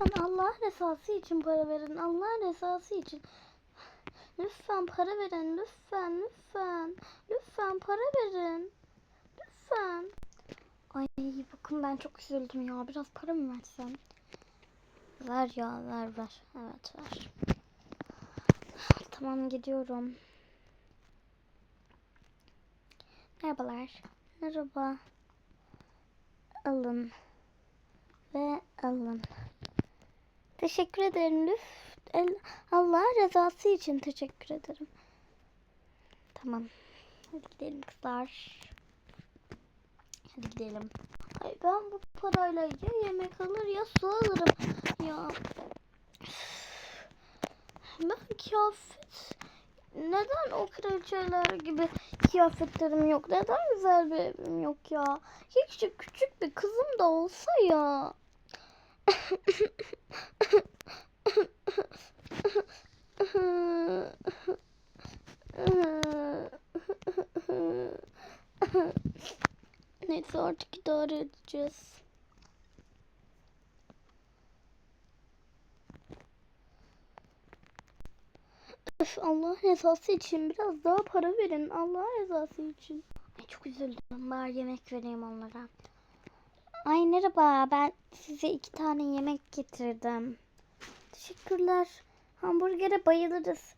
Lütfen Allah rızası için para verin. Allah rızası için. Lütfen para verin. Lütfen, lütfen. Lütfen para verin. Lütfen. Ay bakın ben çok üzüldüm ya. Biraz para mı versem? Ver ya ver ver. Evet ver. Tamam gidiyorum. Merhabalar. Merhaba. Alın. Ve alın. Teşekkür ederim. Lüf. Allah rızası için teşekkür ederim. Tamam. Hadi gidelim kızlar. Hadi gidelim. Ay ben bu parayla ya yemek alır ya su alırım. Ya. Ben kıyafet neden o kraliçeler gibi kıyafetlerim yok? Neden güzel bir evim yok ya? Hiç küçük bir kızım da olsa ya. Neyse artık idare edeceğiz. Öf, Allah rızası için biraz daha para verin. Allah rızası için. Ay çok üzüldüm. Bari yemek vereyim onlara. Ay merhaba. Ben size iki tane yemek getirdim. Teşekkürler. Hamburgere bayılırız.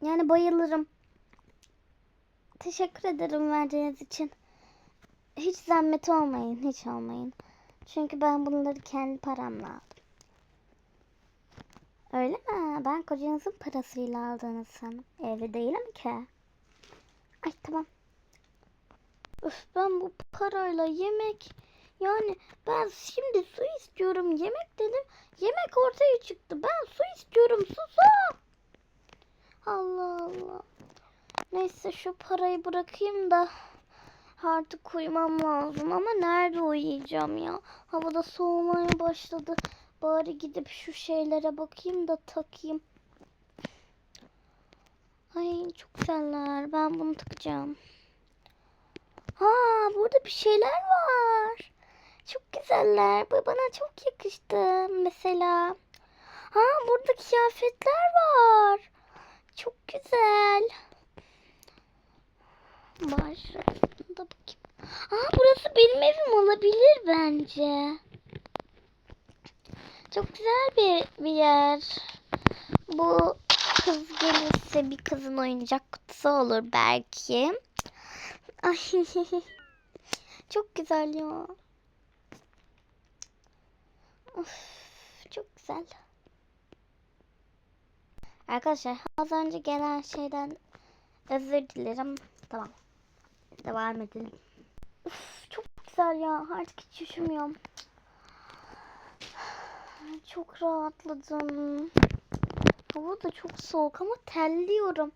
Yani bayılırım. Teşekkür ederim verdiğiniz için. Hiç zahmet olmayın. Hiç olmayın. Çünkü ben bunları kendi paramla aldım. Öyle mi? Ben kocanızın parasıyla aldığınızı sandım. Evli değilim ki. Ay tamam. Öf ben bu parayla yemek yani ben şimdi su istiyorum yemek dedim. Yemek ortaya çıktı. Ben su istiyorum su su. Allah Allah. Neyse şu parayı bırakayım da artık uyumam lazım ama nerede uyuyacağım ya? Havada soğumaya başladı. Bari gidip şu şeylere bakayım da takayım. Ay çok güzeller. Ben bunu takacağım. Ha burada bir şeyler var. Çok güzeller. Bu bana çok yakıştı. Mesela. Ha burada kıyafetler var. Çok güzel. Var. Da bakayım. Ha burası benim evim olabilir bence. Çok güzel bir, bir yer. Bu kız gelirse bir kızın oyuncak kutusu olur belki. Ay çok güzel ya. Of, çok güzel. Arkadaşlar az önce gelen şeyden özür dilerim. Tamam. Devam edelim. Uf, çok güzel ya. Artık hiç üşümüyorum. Çok rahatladım. Hava da çok soğuk ama terliyorum.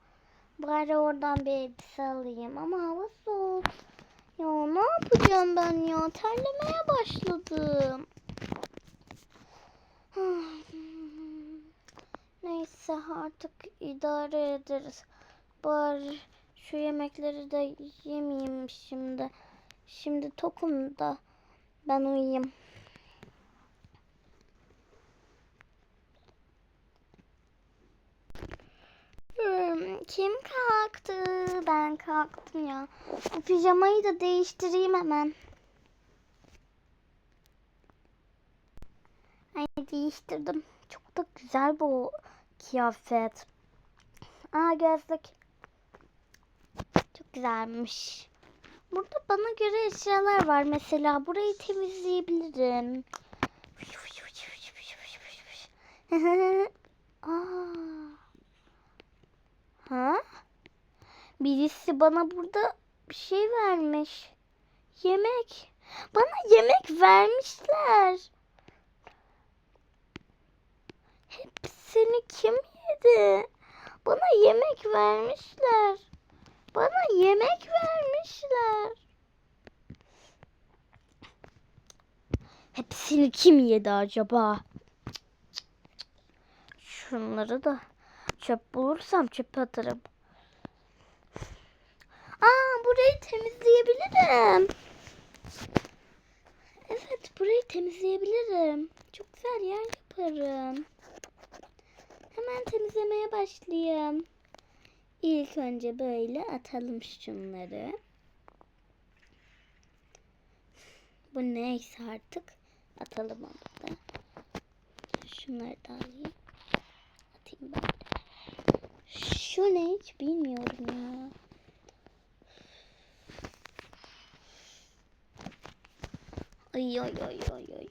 Bari oradan bir elbise alayım ama hava soğuk. Ya ne yapacağım ben ya? Terlemeye başladım. Neyse artık idare ederiz. Bari şu yemekleri de yemeyeyim şimdi. Şimdi tokum da ben uyuyayım. Hmm, Kim kalktı? Ben kalktım ya. Bu pijamayı da değiştireyim hemen. Ay değiştirdim. Çok da güzel bu kıyafet. Aa gözlük. Çok güzelmiş. Burada bana göre eşyalar var. Mesela burayı temizleyebilirim. Ha? Birisi bana burada bir şey vermiş. Yemek. Bana yemek vermişler. Hepsini kim yedi? Bana yemek vermişler. Bana yemek vermişler. Hepsini kim yedi acaba? Şunları da çöp bulursam çöpe atarım. Aa burayı temizleyebilirim. Evet burayı temizleyebilirim. Çok güzel yer yaparım. Hemen temizlemeye başlayayım. İlk önce böyle atalım şunları. Bu neyse artık atalım onu da. Şunları da alayım. Atayım böyle. Şu ne hiç bilmiyorum ya. Ay ay ay ay ay.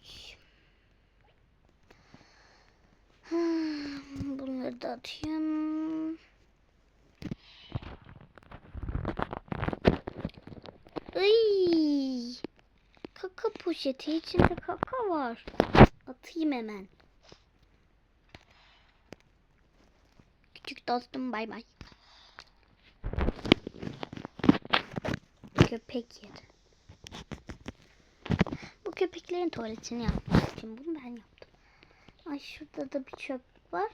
Bunları da atayım. Ay. Kaka poşeti içinde kaka var. Atayım hemen. Küçük dostum bay bay. Köpek yeri. Bu köpeklerin tuvaletini için bunu ben yaptım. Ay şurada da bir çöp var.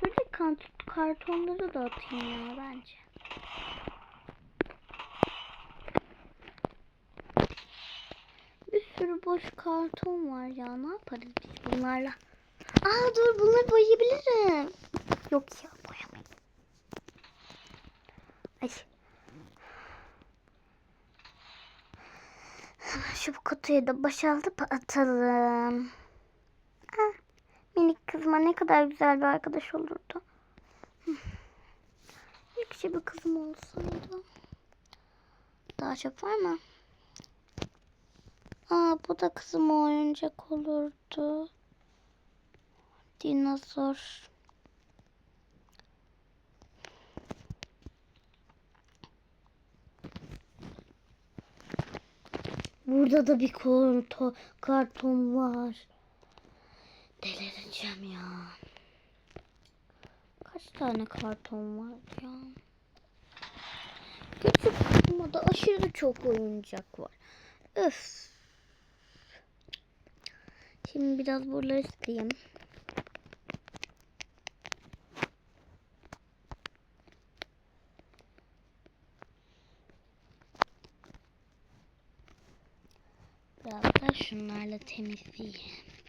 Şurada kant- kartonları da atayım ya bence. Bir sürü boş karton var ya. Ne yaparız biz bunlarla? Aa dur bunları boyayabilirim. Yok ya boyamayayım. Ay. Şu kutuyu da boşaltıp atalım. Kızıma ne kadar güzel bir arkadaş olurdu. Hı. Bir kızım olsaydı. Daha çok var mı? Aa bu da kızıma oyuncak olurdu. Dinozor. Burada da bir karton var. Delireceğim ya. Kaç tane karton var ya? Küçük kızıma da aşırı çok oyuncak var. Öf. Şimdi biraz buraları sileyim. Biraz da şunlarla temizleyeyim.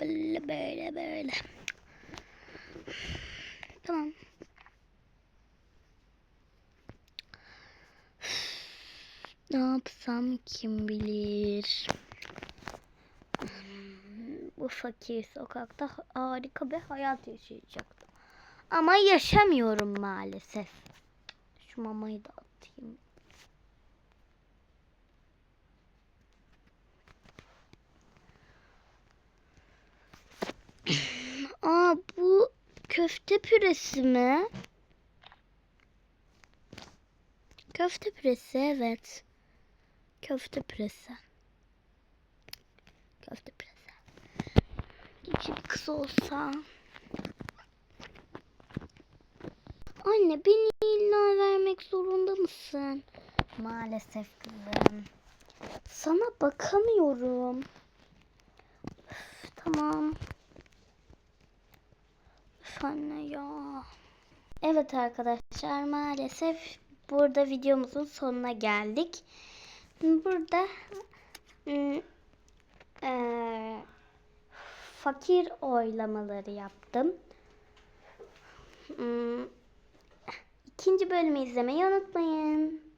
Bılle böyle böyle. Tamam. Ne yapsam kim bilir. Bu fakir sokakta harika bir hayat yaşayacaktım. Ama yaşamıyorum maalesef. Şu mamayı da atayım. Aa bu köfte püresi mi? Köfte püresi evet. Köfte püresi. Köfte püresi. İçi bir kız olsa. Anne beni illa vermek zorunda mısın? Maalesef kızım. Sana bakamıyorum. Üf, tamam. Üf anne ya. Evet arkadaşlar maalesef burada videomuzun sonuna geldik. Burada eee, fakir oylamaları yaptım. İkinci bölümü izlemeyi unutmayın.